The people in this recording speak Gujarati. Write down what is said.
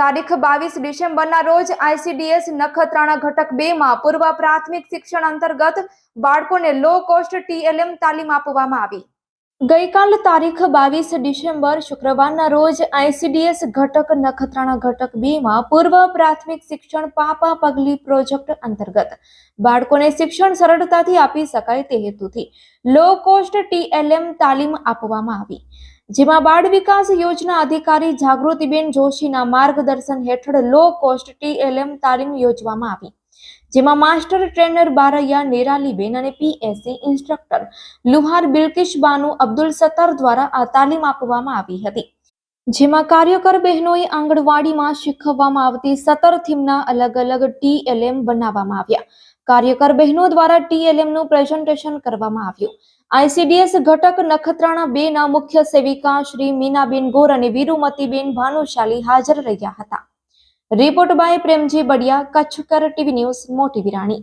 તારીખ બાવીસ ડિસેમ્બરના રોજ આઈસીડીએસ નખત્રાણા ઘટક બે માં પૂર્વ પ્રાથમિક શિક્ષણ અંતર્ગત બાળકોને લો કોસ્ટ ટીએલએમ તાલીમ આપવામાં આવી. ગઈકાલ તારીખ બાવીસ ડિસેમ્બર શુક્રવારના રોજ આઈસીડીએસ ઘટક નખત્રાણા ઘટક બે માં પૂર્વ પ્રાથમિક શિક્ષણ પાપા પગલી પ્રોજેક્ટ અંતર્ગત બાળકોને શિક્ષણ સરળતાથી આપી શકાય તે હેતુથી લો કોસ્ટ ટીએલએમ તાલીમ આપવામાં આવી. જેમાં બાળ વિકાસ યોજના અધિકારી જાગૃતિબેન જોશીના માર્ગદર્શન હેઠળ લો કોસ્ટ ટીએલએમ તાલીમ યોજવામાં આવી. જેમાં માસ્ટર ટ્રેનર બારૈયા નેરાલીબેન અને પીએસસી ઇન્સ્ટ્રક્ટર લુહાર બિલકિશબાનુ અબ્દુલ સત્તાર દ્વારા આ તાલીમ આપવામાં આવી હતી. જેમાં કાર્યકર બહેનોએ આંગણવાડીમાં શીખવવામાં આવતી સત્તર થીમના અલગ અલગ ટીએલએમ બનાવવામાં આવ્યા. કાર્યકર બહેનો દ્વારા ટીએલએમનું પ્રેઝન્ટેશન કરવામાં આવ્યું. આઈસીડીએસ ઘટક નખત્રાણા બે ના મુખ્ય સેવિકા શ્રી મીનાબેન ગોર અને વિરુમતીબેન ભાનુશાલી હાજર રહ્યા હતા. Report by Premji Badiya Kutchkar TV news Moti Virani